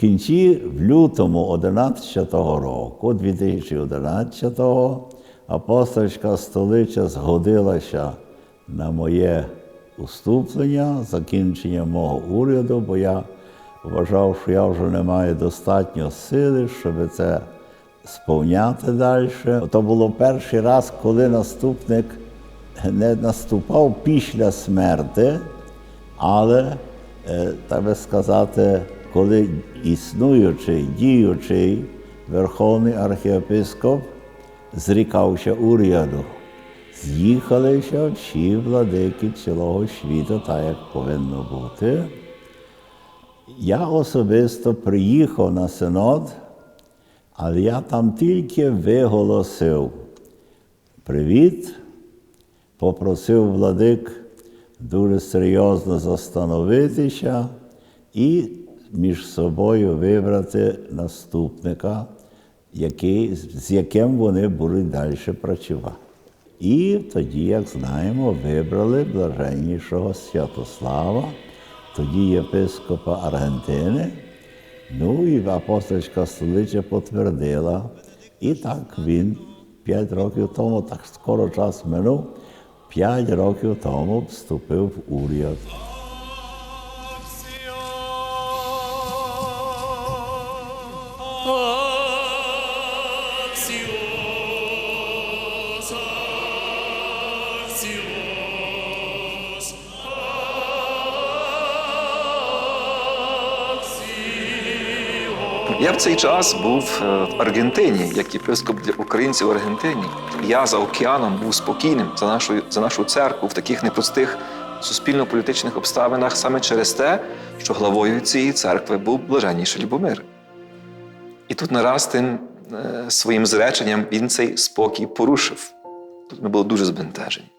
кінці, в лютому 11 року, 2011-го, апостольська столиця згодилася на моє уступлення, закінчення мого уряду, бо я вважав, що я вже не маю достатньо сили, щоб це сповняти далі. То було перший раз, коли наступник не наступав після смерти, але, е, так би сказати, коли існуючий, діючий верховний архієпископ зрікався уряду, з'їхалися всі владики цілого світу, так як повинно бути. Я особисто приїхав на синод, але я там тільки виголосив привіт, попросив владик дуже серйозно застановитися і між собою вибрати наступника, який, з яким вони будуть далі працювати. І тоді, як знаємо, вибрали блаженнішого Святослава, тоді єпископа Аргентини. Ну і апостольська столиця потвердила. І так він п'ять років тому, так скоро час минув, п'ять років тому вступив в уряд. Я в цей час був е, в Аргентині, як єпископ для українців в Аргентині. Я за океаном був спокійним за нашу, за нашу церкву в таких непростих суспільно-політичних обставинах саме через те, що главою цієї церкви був блаженніший Любомир. Тут нараз тим е, своїм зреченням він цей спокій порушив. Тут ми були дуже збентежені.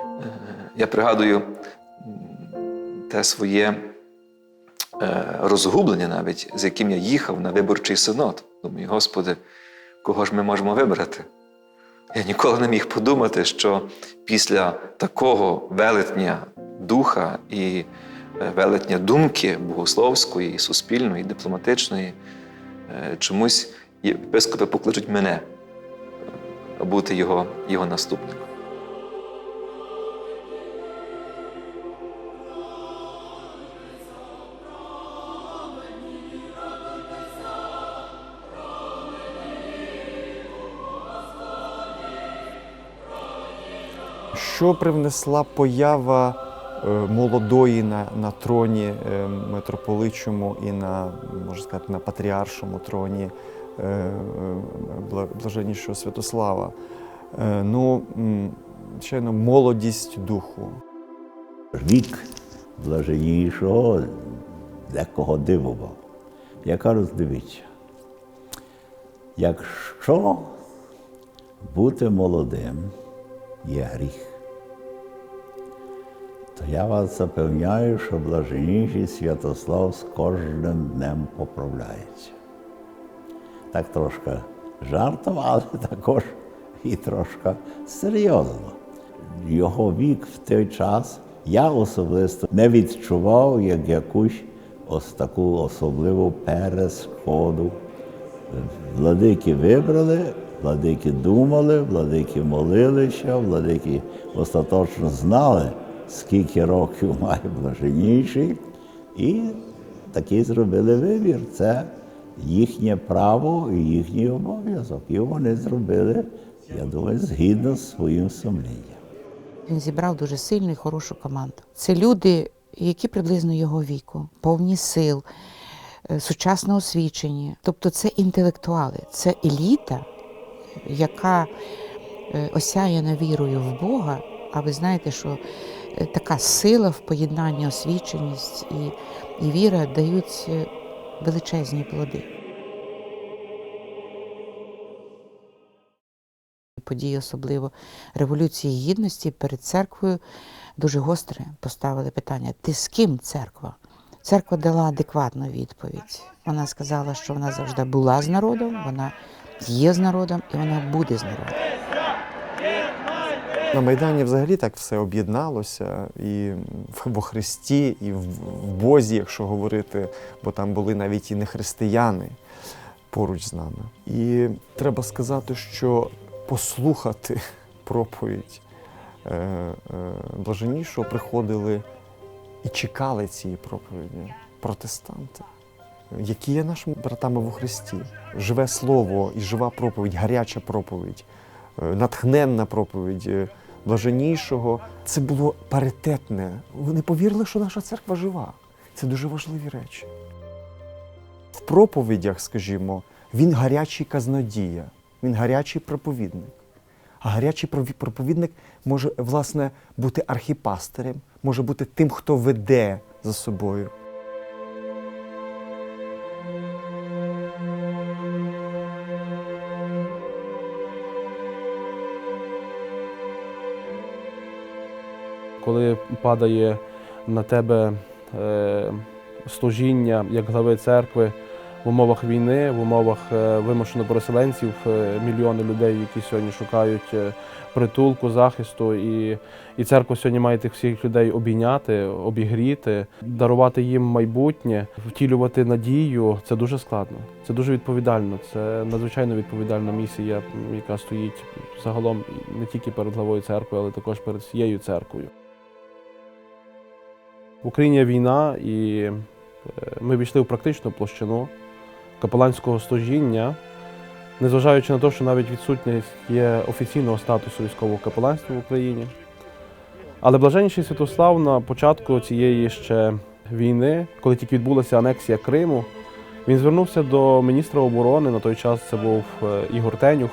Е, Я пригадую те своє е, розгублення навіть, з яким я їхав на виборчий синод. Думаю, Господи, кого ж ми можемо вибрати? Я ніколи не міг подумати, що після такого велетня духа і велетня думки богословської, суспільної, дипломатичної, чомусь єпископи покличуть мене е, бути його, його наступником. Що привнесла поява е, молодої на, на троні е, митрополичому і на, можна сказати, на патріаршому троні е, е, бла- блаженнішого Святослава? Е, Ну, звичайно, молодість духу. Вік блаженнішого декого дивував. Я кажу, дивіться, якщо бути молодим є гріх, я вас запевняю, що блаженніший Святослав з кожним днем поправляється. Так трошки жартом, але також і трошки серйозно. Його вік в той час я особисто не відчував як якусь ось таку особливу пересходу. Владики вибрали, владики думали, владики молилися, владики остаточно знали, скільки років має блаженніший, і такий зробили вибір. Це їхнє право і їхній обов'язок. І вони зробили, я думаю, згідно з своїм сумлінням. Він зібрав дуже сильну і хорошу команду. Це люди, які приблизно його віку, повні сил, е, сучасно освічені. Тобто це інтелектуали, це еліта, яка е, осяяна вірою в Бога. А ви знаєте, що така сила в поєднанні освіченість і, і віра дають е, величезні плоди. події, особливо Революції Гідності перед церквою дуже гостре поставили питання: ти з ким церква? Церква дала адекватну відповідь. Вона сказала, що вона завжди була з народом, вона є з народом і вона буде з народом. На Майдані взагалі так все об'єдналося і в- Христі, і в, в Бозі, якщо говорити, бо там були навіть і не християни поруч з нами. І треба сказати, що послухати проповідь е, е, блаженнішого приходили і чекали цієї проповіді протестанти, які є нашими братами во Христі. Живе слово і жива проповідь, гаряча проповідь, натхненна проповідь е, блаженнішого. Це було паритетне. Вони повірили, що наша церква жива. Це дуже важливі речі. В проповідях, скажімо, він гарячий казнодія, він гарячий проповідник. А гарячий проповідник може, власне, бути архіпастирем, може бути тим, хто веде за собою. Коли падає на тебе е, служіння як глави церкви в умовах війни, в умовах е, вимушено переселенців, е, мільйони людей, які сьогодні шукають притулку, захисту. І, і церква сьогодні має тих всіх людей обійняти, обігріти, дарувати їм майбутнє, втілювати надію. Це дуже складно, це дуже відповідально. Це надзвичайно відповідальна місія, яка стоїть загалом не тільки перед главою церкви, але також перед всією церквою. В Україні війна, і е, ми війшли в практичну площину капеланського служіння, незважаючи на те, що навіть відсутність є офіційного статусу військового капеланства в Україні. Але блаженніший Святослав на початку цієї ще війни, коли тільки відбулася анексія Криму, він звернувся до міністра оборони, на той час це був е, Ігор Тенюх,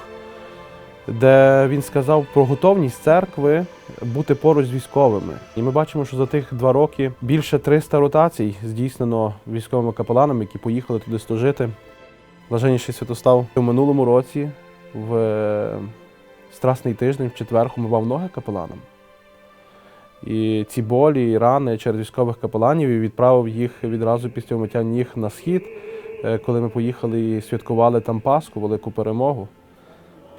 де він сказав про готовність церкви бути поруч з військовими. І ми бачимо, що за тих два роки більше 300 ротацій здійснено військовими капеланами, які поїхали туди служити. Блаженніший Святослав у минулому році в е, Страсний тиждень, в четвер, умивав ноги капеланам. І ці болі і рани через військових капеланів і відправив їх відразу після вмиття ніг на схід, е, коли ми поїхали і святкували там Пасху, велику перемогу.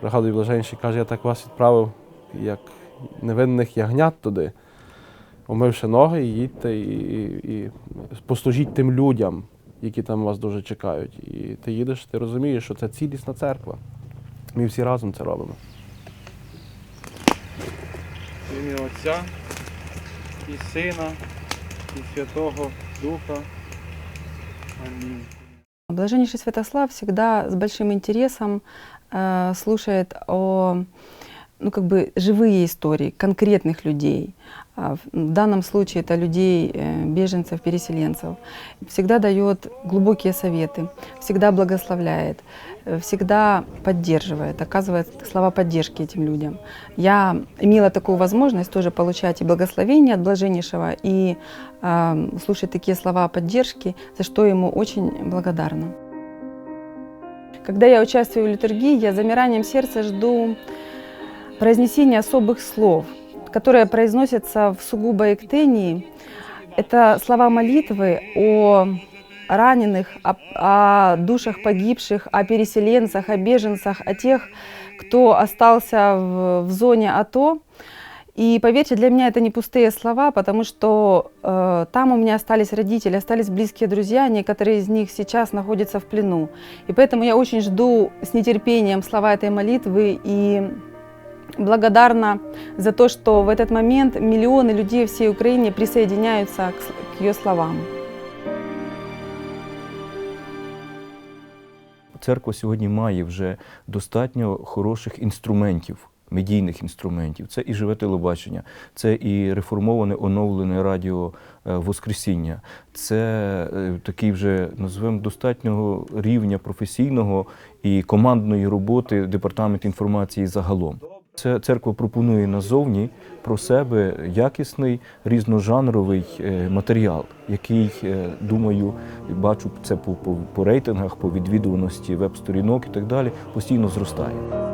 Пригадую, блаженніший каже, я так вас відправив як невинних ягнят туди, умивши ноги, і їдьте і, і, і послужіть тим людям, які там вас дуже чекають. І ти їдеш, ти розумієш, що це цілісна церква. Ми всі разом це робимо. В ім'я Отця і Сина, і Святого Духа. Амінь. Блаженнейший Святослав всегда с большим интересом э, слушает о ну, как бы живые истории конкретных людей. А В данном случае это людей, э, беженцев, переселенцев. Всегда дает глубокие советы, всегда благословляет, э, всегда поддерживает, оказывает слова поддержки этим людям. Я имела такую возможность тоже получать и благословение от Блаженнейшего, и э, слушать такие слова поддержки, за что ему очень благодарна. Когда я участвую в литургии, я замиранием сердца жду произнесения особых слов, которые произносятся в сугубо эктении. Это слова молитвы о раненых, о, о душах погибших, о переселенцах, о беженцах, о тех, кто остался в, в зоне АТО. И поверьте, для меня это не пустые слова, потому что э, там у меня остались родители, остались близкие друзья, некоторые из них сейчас находятся в плену. И поэтому я очень жду с нетерпением слова этой молитвы и благодарна за то, что в этот момент миллионы людей всей Украине присоединяются к, с- к ее словам. Церква сьогодні має вже достатньо хороших інструментів, медійних інструментів. Це і живе телебачення, це і реформоване, оновлене радіо е, Воскресіння, це е, такий вже назвемо достатнього рівня професійного і командної роботи департамент інформації загалом. Це церква пропонує назовні про себе якісний різножанровий е, матеріал, який, думаю, бачу це по, по, по рейтингах, по відвідуваності веб-сторінок і так далі, постійно зростає.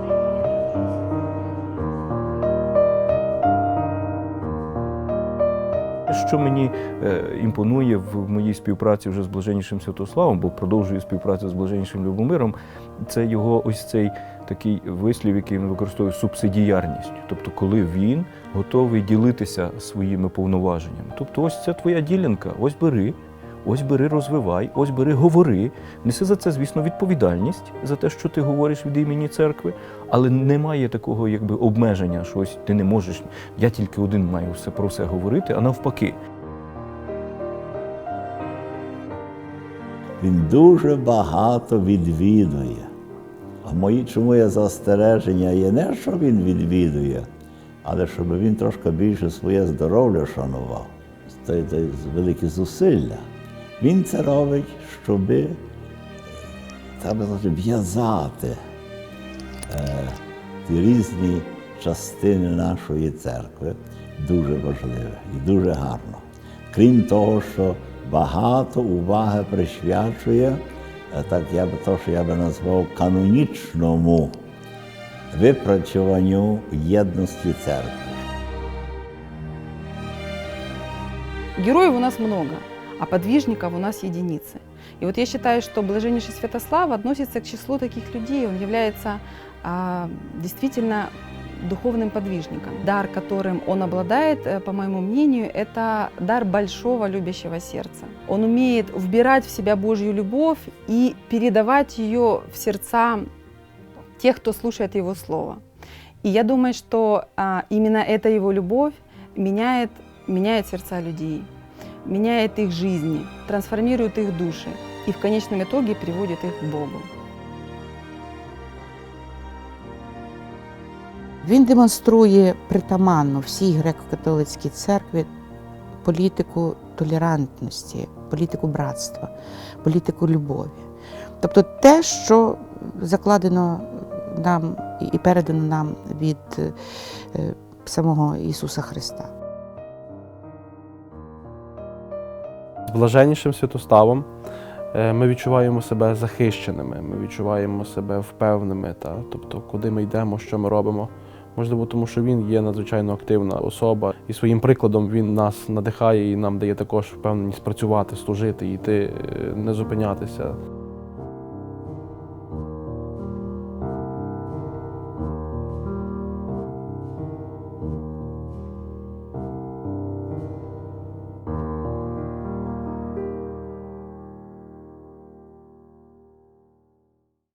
Що мені е, імпонує в моїй співпраці вже з блаженнішим Святославом, бо продовжую співпрацю з блаженнішим Любомиром, це його ось цей такий вислів, який він використовує субсидіярність. Тобто, коли він готовий ділитися своїми повноваженнями. Тобто, ось це твоя ділянка, ось бери. Ось бери, розвивай, ось бери, говори. Неси за це, звісно, відповідальність за те, що ти говориш від імені церкви, але немає такого якби обмеження, що ось ти не можеш. Я тільки один маю все про все говорити, а навпаки. Він дуже багато відвідує. А мої чому є застереження є не, що він відвідує, але щоб він трошки більше своє здоров'я шанував. Це, великі зусилля. Він це робить, щоб треба в'язати е, ті різні частини нашої церкви. Дуже важливе і дуже гарно. Крім того, що багато уваги присвячує, е, так я би то, що я би назвав канонічному випрацюванню єдності церкви. Героев у нас много, а подвижников у нас единицы. И вот я считаю, что блаженнейший Святослав относится к числу таких людей. Он является а, действительно духовным подвижником. Дар, которым он обладает, э, по моему мнению, это дар большого любящего сердца. Он умеет вбирать в себя Божью любовь и передавать ее в сердца тех, кто слушает его слово. И я думаю, что а, именно эта его любовь меняет, меняет сердца людей, меняет их жизни, трансформирует их души и в конечном итоге приводит их к Богу. Він демонструє притаманну всій греко-католицькій церкві політику толерантності, політику братства, політику любові. Тобто те, що закладено нам і передано нам від е, самого Ісуса Христа. Блаженнішим Святоставом е, ми відчуваємо себе захищеними, ми відчуваємо себе впевними, Та? Тобто, куди ми йдемо, що ми робимо. Можливо, тому що він є надзвичайно активна особа, і своїм прикладом він нас надихає і нам дає також впевненість працювати, служити, йти, е, не зупинятися.